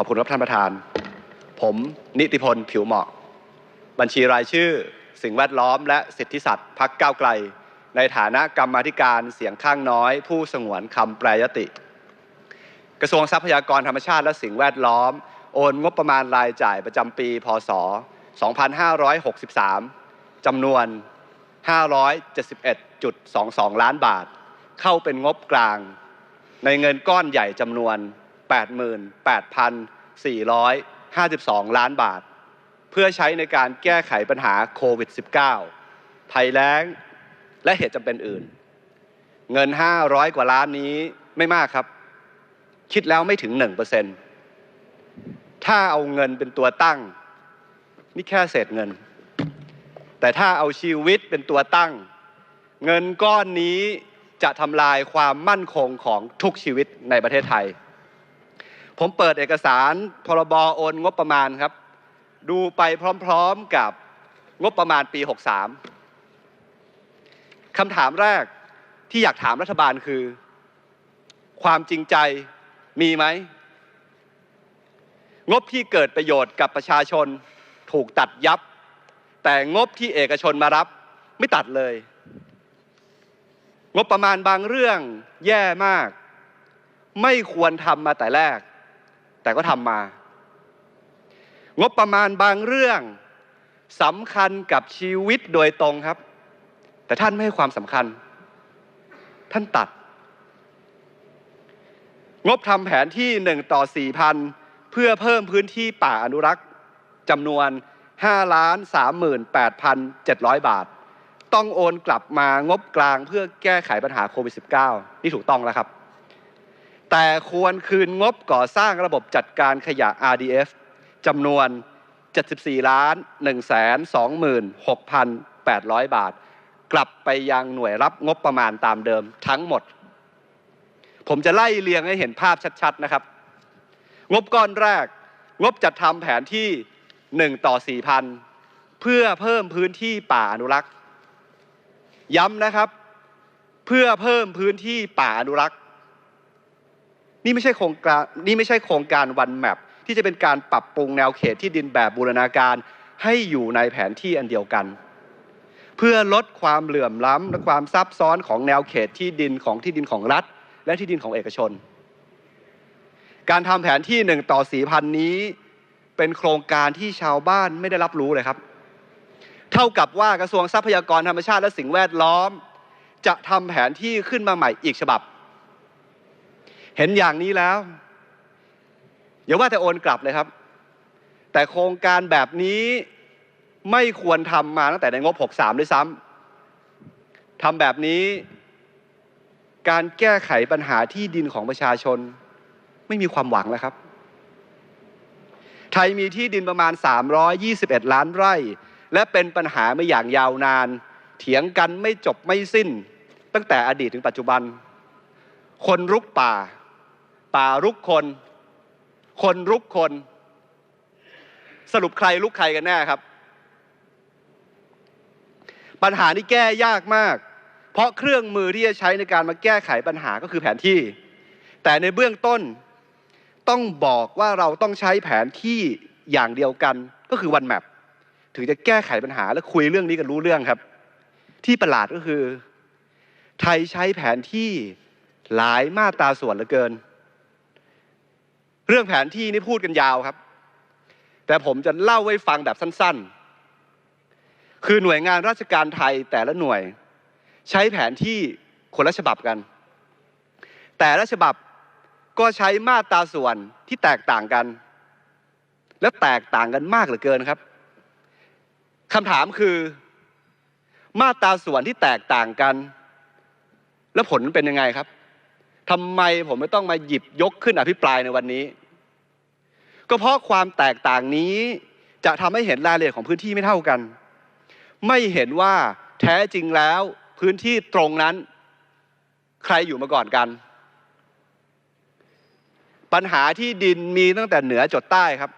อบคุณครับท่านประธาน ผมนิติพลผิวเหมาะ บัญชีรายชื่อ สิ่งแวดล้อม และสิทธิสัตว์พักก้าวไกล ในฐานะกรรมาธิการเสียงข้างน้อย ผู้สงวนคำแปรยติ กระทรวงทรัพยากรธรรมชาติและสิ่งแวดล้อม โอนงบประมาณรายจ่ายประจำปี พศ 2563จำนวน 571.22 ล้านบาท เข้าเป็นงบกลาง ในเงินก้อนใหญ่จำนวน 88,452 ล้านบาท เพื่อใช้ในการแก้ไขปัญหาโควิด -19 ภัยแล้ง และเหตุจำเป็นอื่น เงิน 500 กว่าล้านนี้ไม่มากครับ คิดแล้วไม่ถึง 1%ถ้าเอาเงินเป็นตัวตั้ง นี่แค่เศษเงิน แต่ถ้าเอาชีวิตเป็นตัวตั้ง เงินก้อนนี้จะทำลายความมั่นคงของทุกชีวิตในประเทศไทย ผมเปิดเอกสารพรบโอนงบประมาณครับ ดูไปพร้อมๆกับงบประมาณปี 63 คำถามแรกที่อยากถามรัฐบาลคือ ความจริงใจมีไหม งบที่เกิดประโยชน์กับประชาชนถูกตัดยับ แต่งบที่เอกชนมารับไม่ตัดเลย งบประมาณบางเรื่องแย่มาก ไม่ควรทำมาแต่แรก แต่ก็ทำมา งบประมาณบางเรื่องสำคัญกับชีวิตโดยตรงครับ แต่ท่านไม่ให้ความสำคัญ ท่านตัด งบทำแผนที่1ต่อ4,000เพื่อเพิ่มพื้นที่ป่าอนุรักษ์จำนวน5ล้าน38,700 บาท ต้องโอนกลับมางบกลางเพื่อแก้ไขปัญหาโควิด -19 นี่ถูกต้องแล้วครับ แต่ควรคืนงบก่อสร้างระบบจัดการขยะ RDF จำนวน 74ล้าน126,800 บาท กลับไปยังหน่วยรับงบประมาณตามเดิมทั้งหมด ผมจะไล่เรียงให้เห็นภาพชัดๆนะครับ งบก้อนแรก งบจัดทำแผนที่ 1 ต่อ 4,000 เพื่อเพิ่มพื้นที่ป่าอนุรักษ์ ย้ำนะครับ เพื่อเพิ่มพื้นที่ป่าอนุรักษ์ นี่ไม่ใช่โครงการนี่ไม่ใช่โครงการวันแมปที่จะเป็นการปรับปรุงแนวเขตที่ดินแบบบูรณาการให้อยู่ในแผนที่อันเดียวกัน เพื่อลดความเหลื่อมล้ำและความซับซ้อนของแนวเขตที่ดินของที่ดินของรัฐ และที่ดินของเอกชน การทำแผนที่หนึ่งต่อสี่พันนี้ เป็นโครงการที่ชาวบ้านไม่ได้รับรู้เลยครับ เท่ากับว่ากระทรวงทรัพยากรธรรมชาติและสิ่งแวดล้อม จะทำแผนที่ขึ้นมาใหม่อีกฉบับ เห็นอย่างนี้แล้ว อย่าว่าแต่โอนกลับเลยครับ แต่โครงการแบบนี้ไม่ควรทำมาตั้งแต่ในงบ 63 ด้วยซ้ำทำแบบนี้ การแก้ไขปัญหาที่ดินของประชาชน ไม่มีความหวังแล้วครับ ไทยมีที่ดินประมาณ 321 ล้านไร่ และเป็นปัญหามาอย่างยาวนาน เถียงกันไม่จบไม่สิ้น ตั้งแต่อดีตถึงปัจจุบัน คนรุกป่า ป่ารุกคน คนรุกคน สรุปใครลุกใครกันแน่ครับ ปัญหานี้แก้ยากมาก เพราะเครื่องมือที่จะใช้ในการมาแก้ไขปัญหาก็คือแผนที่ แต่ในเบื้องต้นต้องบอกว่าเราต้องใช้แผนที่อย่างเดียวกันก็คือวันแมปถึงจะแก้ไขปัญหาและคุยเรื่องนี้กันรู้เรื่องครับ ที่ประหลาดก็คือ ไทยใช้แผนที่หลายมาตราส่วนเหลือเกิน เรื่องแผนที่นี่พูดกันยาวครับ แต่ผมจะเล่าไว้ฟังแบบสั้นๆ คือหน่วยงานราชการไทยแต่ละหน่วย ใช้แผนที่คนละฉบับกัน แต่ละฉบับก็ใช้มาตราส่วนที่แตกต่างกัน และแตกต่างกันมากเหลือเกินครับคำถามคือ มาตราส่วนที่แตกต่างกัน แล้วผลเป็นยังไงครับทำไมผมไม่ต้องมาหยิบยกขึ้นอภิปรายในวันนี้ ก็เพราะความแตกต่างนี้จะทำให้เห็นรายละเอียดของพื้นที่ไม่เท่ากัน ไม่เห็นว่าแท้จริงแล้วพื้นที่ตรงนั้น ใครอยู่มาก่อนกัน ปัญหาที่ดินมีตั้งแต่เหนือจดใต้ครับ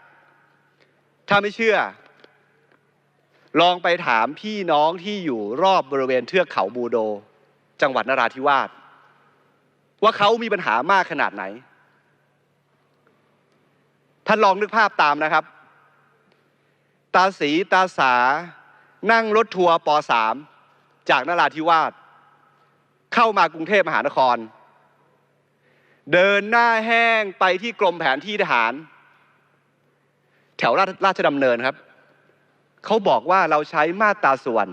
ถ้าไม่เชื่อ ลองไปถามพี่น้องที่อยู่รอบบริเวณเทือกเขาบูโด จังหวัดนราธิวาสว่าเขามีปัญหามากขนาดไหน ท่านลองนึกภาพตามนะครับ ตาสีตาสา นั่งรถทัวร์ป .3 จากนราธิวาสเข้ามากรุงเทพมหานคร เดินหน้าแห้งไปที่กรมแผนที่ทหาร แถวราชราชดำเนินครับ เขาบอกว่าเราใช้มาตราส่วน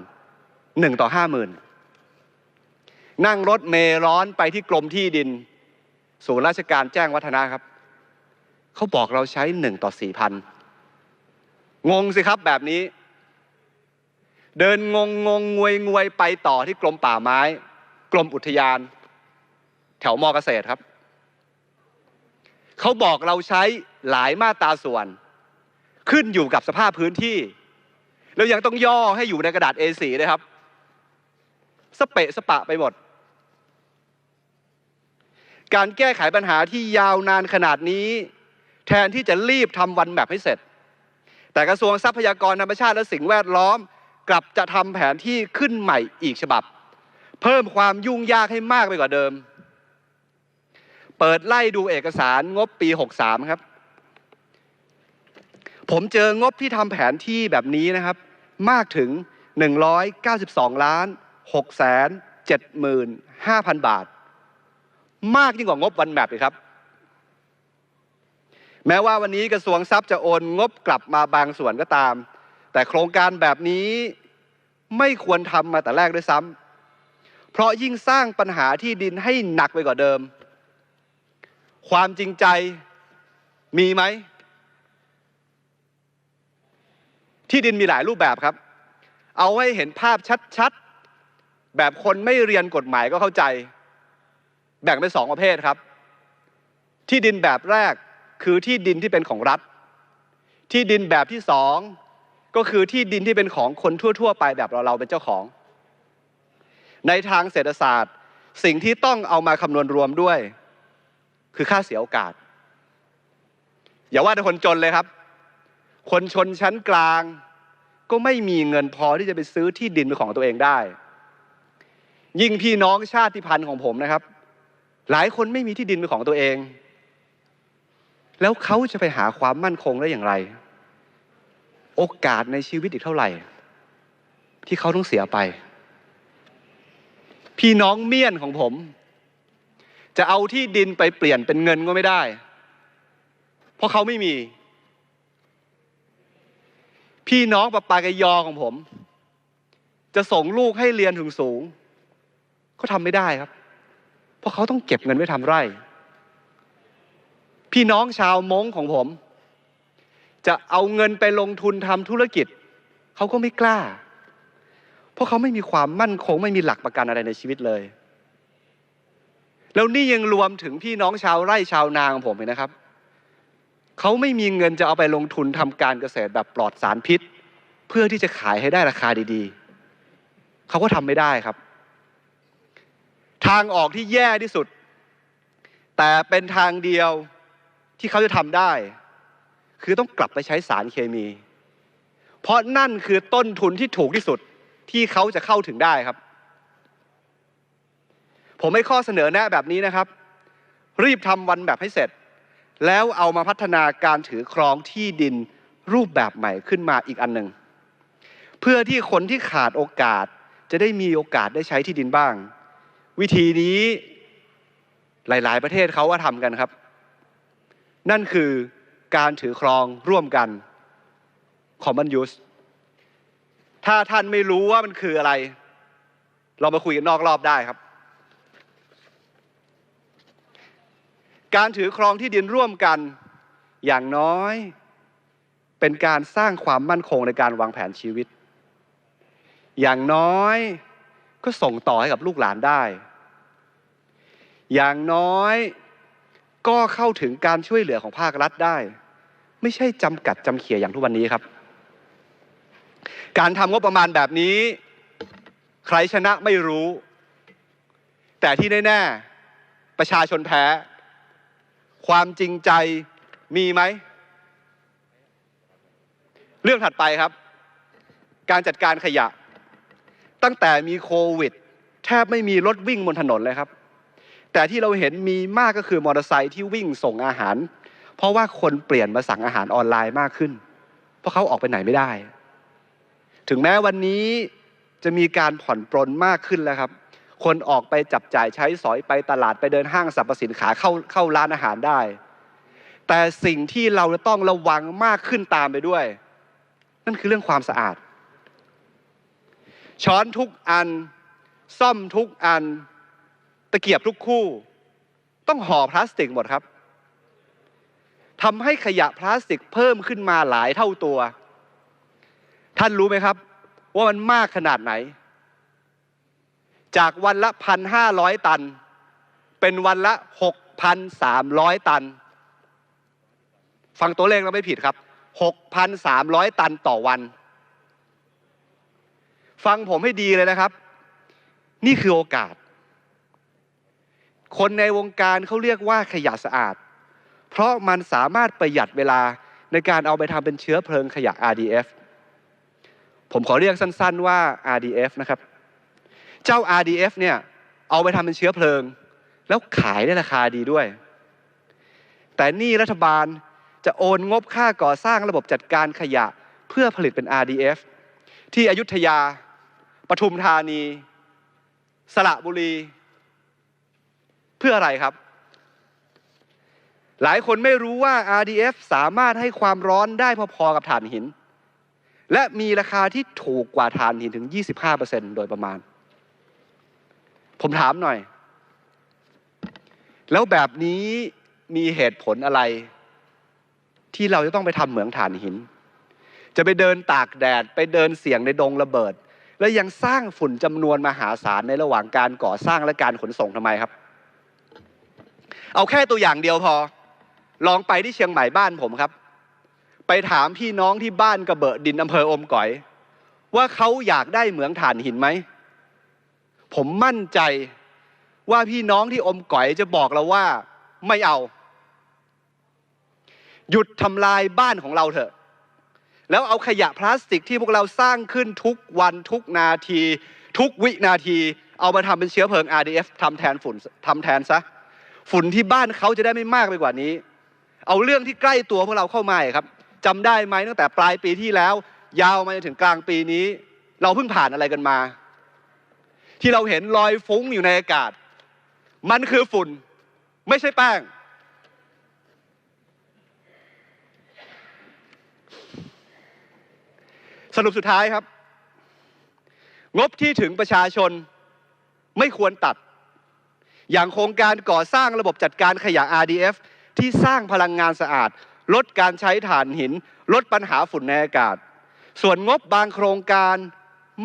หนึ่งต่อห้าหมื่นนั่งรถเมร้อนไปที่กรมที่ดิน ศูนย์ราชการแจ้งวัฒนะครับ เขาบอกเราใช้หนึ่งต่อสี่พันงงสิครับแบบนี้ เดินงงงงงวยงวยไปต่อที่กรมป่าไม้ กรมอุทยาน แถวมอเกษตรครับ เขาบอกเราใช้หลายมาตราส่วน ขึ้นอยู่กับสภาพพื้นที่ แล้วยังต้องย่อให้อยู่ในกระดาษ A4 ด้วยครับ สเปะสปะไปหมดการแก้ไขปัญหาที่ยาวนานขนาดนี้ แทนที่จะรีบทำวันแมปให้เสร็จ แต่กระทรวงทรัพยากรธรรมชาติและสิ่งแวดล้อม กลับจะทำแผนที่ขึ้นใหม่อีกฉบับ เพิ่มความยุ่งยากให้มากไปกว่าเดิม เปิดไล่ดูเอกสารงบปี 63 ครับ ผมเจองบที่ทำแผนที่แบบนี้นะครับ มากถึง 192 ล้าน6แสน75,000 บาท มากยิ่งกว่างบวันแมปอีกครับ แม้ว่าวันนี้กระทรวงทรัพย์จะโอนงบกลับมาบางส่วนก็ตาม แต่โครงการแบบนี้ไม่ควรทำมาแต่แรกด้วยซ้ำเพราะยิ่งสร้างปัญหาที่ดินให้หนักไปกว่าเดิม ความจริงใจมีไหม ที่ดินมีหลายรูปแบบครับ เอาให้เห็นภาพชัดๆ แบบคนไม่เรียนกฎหมายก็เข้าใจ แบ่งเป็นสองประเภทครับ ที่ดินแบบแรก คือที่ดินที่เป็นของรัฐ ที่ดินแบบที่สองก็คือที่ดินที่เป็นของคนทั่ว ๆ ไปแบบเราเราเป็นเจ้าของ ในทางเศรษฐศาสตร์ สิ่งที่ต้องเอามาคำนวณรวมด้วย คือค่าเสียโอกาส อย่าว่าแต่คนจนเลยครับ คนชนชั้นกลางก็ไม่มีเงินพอที่จะไปซื้อที่ดินเป็นของตัวเองได้ ยิ่งพี่น้องชาติพันธุ์ของผมนะครับ หลายคนไม่มีที่ดินเป็นของตัวเอง แล้วเขาจะไปหาความมั่นคงได้อย่างไร โอกาสในชีวิตอีกเท่าไหร่ ที่เขาต้องเสียไป พี่น้องเมียนของผม จะเอาที่ดินไปเปลี่ยนเป็นเงินก็ไม่ได้ เพราะเขาไม่มี พี่น้องปะปากยอของผม จะส่งลูกให้เรียนถึงสูงเขาทำไม่ได้ครับ เพราะเขาต้องเก็บเงินไว้ทำไร่ พี่น้องชาวมงของผม จะเอาเงินไปลงทุนทำธุรกิจ เขาก็ไม่กล้า เพราะเขาไม่มีความมั่นคง ไม่มีหลักประกันอะไรในชีวิตเลย แล้วนี่ยังรวมถึงพี่น้องชาวไร่ชาวนาของผมเลยนะครับเขาไม่มีเงินจะเอาไปลงทุนทำการเกษตรแบบปลอดสารพิษ เพื่อที่จะขายให้ได้ราคาดีๆ เขาก็ทำไม่ได้ครับ ทางออกที่แย่ที่สุด แต่เป็นทางเดียว ที่เขาจะทำได้ คือต้องกลับไปใช้สารเคมี เพราะนั่นคือต้นทุนที่ถูกที่สุดที่เขาจะเข้าถึงได้ครับ ผมให้ข้อเสนอแนะแบบนี้นะครับ รีบทำวันแบบให้เสร็จ แล้วเอามาพัฒนาการถือครองที่ดินรูปแบบใหม่ขึ้นมาอีกอันหนึ่งเพื่อที่คนที่ขาดโอกาสจะได้มีโอกาสได้ใช้ที่ดินบ้าง วิธีนี้หลาย ๆ ประเทศเขาว่าทำกันครับ นั่นคือการถือครองร่วมกัน common use ถ้าท่านไม่รู้ว่ามันคืออะไร เรามาคุยกันนอกรอบได้ครับ การถือครองที่ดินร่วมกัน อย่างน้อย เป็นการสร้างความมั่นคงในการวางแผนชีวิต อย่างน้อยก็ส่งต่อให้กับลูกหลานได้ อย่างน้อย ก็เข้าถึงการช่วยเหลือของภาครัฐได้ ไม่ใช่จำกัดจำเขี่ยอย่างทุกวันนี้ครับ การทำงบประมาณแบบนี้ ใครชนะไม่รู้ แต่ที่แน่ๆประชาชนแพ้ ความจริงใจมีไหม เรื่องถัดไปครับ การจัดการขยะ ตั้งแต่มีโควิด แทบไม่มีรถวิ่งบนถนนเลยครับ แต่ที่เราเห็นมีมากก็คือมอเตอร์ไซค์ที่วิ่งส่งอาหาร เพราะว่าคนเปลี่ยนมาสั่งอาหารออนไลน์มากขึ้น เพราะเขาออกไปไหนไม่ได้ ถึงแม้วันนี้จะมีการผ่อนปรนมากขึ้นแล้วครับ คนออกไปจับจ่ายใช้สอยไปตลาดไปเดินห้างสรรพสินค้าเข้าเข้าร้านอาหารได้ แต่สิ่งที่เราจะต้องระวังมากขึ้นตามไปด้วย นั่นคือเรื่องความสะอาด ช้อนทุกอัน ซ่อมทุกอัน ตะเกียบทุกคู่ ต้องห่อพลาสติกหมดครับทำให้ขยะพลาสติกเพิ่มขึ้นมาหลายเท่าตัว ท่านรู้ไหมครับ ว่ามันมากขนาดไหน จากวันละพันห้าร้อยตัน เป็นวันละหกพันสามร้อยตัน ฟังตัวเลขเราไม่ผิดครับหกพันสามร้อยตันต่อวัน ฟังผมให้ดีเลยนะครับ นี่คือโอกาส คนในวงการเขาเรียกว่าขยะสะอาด เพราะมันสามารถประหยัดเวลาในการเอาไปทำเป็นเชื้อเพลิงขยะ RDF ผมขอเรียกสั้นๆว่า RDF นะครับ เจ้า RDF เนี่ยเอาไปทำเป็นเชื้อเพลิง แล้วขายได้ราคาดีด้วย แต่นี่รัฐบาลจะโอนงบค่าก่อสร้างระบบจัดการขยะเพื่อผลิตเป็น RDF ที่อยุธยา ปทุมธานี สระบุรี เพื่ออะไรครับ หลายคนไม่รู้ว่า RDF สามารถให้ความร้อนได้พอๆกับถ่านหิน และมีราคาที่ถูกกว่าถ่านหินถึง 25%โดยประมาณ ผมถามหน่อย แล้วแบบนี้มีเหตุผลอะไร ที่เราจะต้องไปทำเหมืองถ่านหิน จะไปเดินตากแดด ไปเดินเสี่ยงในดงระเบิดและยังสร้างฝุ่นจำนวนมหาศาลในระหว่างการก่อสร้างและการขนส่งทำไมครับ เอาแค่ตัวอย่างเดียวพอ ลองไปที่เชียงใหม่บ้านผมครับ ไปถามพี่น้องที่บ้านกระเบอะดินอำเภออมก๋อย ว่าเขาอยากได้เหมืองถ่านหินไหม ผมมั่นใจว่าพี่น้องที่อมก๋อยจะบอกเราว่าไม่เอา หยุดทำลายบ้านของเราเถอะ แล้วเอาขยะพลาสติกที่พวกเราสร้างขึ้นทุกวันทุกนาที ทุกวินาที เอามาทำเป็นเชื้อเพลิง RDF ทำแทนฝุ่นทำแทนซะ ฝุ่นที่บ้านเขาจะได้ไม่มากไปกว่านี้ เอาเรื่องที่ใกล้ตัวพวกเราเข้ามาครับจำได้ไหมตั้งแต่ปลายปีที่แล้ว ยาวมาจนถึงกลางปีนี้ เราเพิ่งผ่านอะไรกันมา ที่เราเห็นลอยฟุ้งอยู่ในอากาศ มันคือฝุ่น ไม่ใช่แป้งสรุปสุดท้ายครับ งบที่ถึงประชาชนไม่ควรตัด อย่างโครงการก่อสร้างระบบจัดการขยะ RDF ที่สร้างพลังงานสะอาด ลดการใช้ถ่านหิน ลดปัญหาฝุ่นในอากาศ ส่วนงบบางโครงการ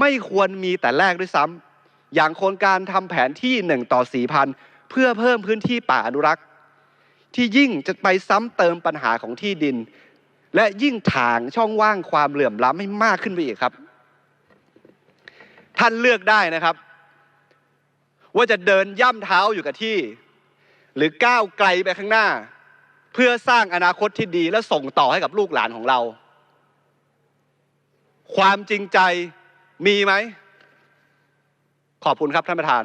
ไม่ควรมีแต่แรกด้วยซ้ำอย่างโครงการทำแผนที่หนึ่งต่อสี่พันเพื่อเพิ่มพื้นที่ป่าอนุรักษ์ ที่ยิ่งจะไปซ้ำเติมปัญหาของที่ดิน และยิ่งถางช่องว่างความเหลื่อมล้ำให้มากขึ้นไปอีกครับ ท่านเลือกได้นะครับ ว่าจะเดินย่ำเท้าอยู่กับที่ หรือก้าวไกลไปข้างหน้า เพื่อสร้างอนาคตที่ดีและส่งต่อให้กับลูกหลานของเรา ความจริงใจมีไหม ขอบคุณครับท่านประธาน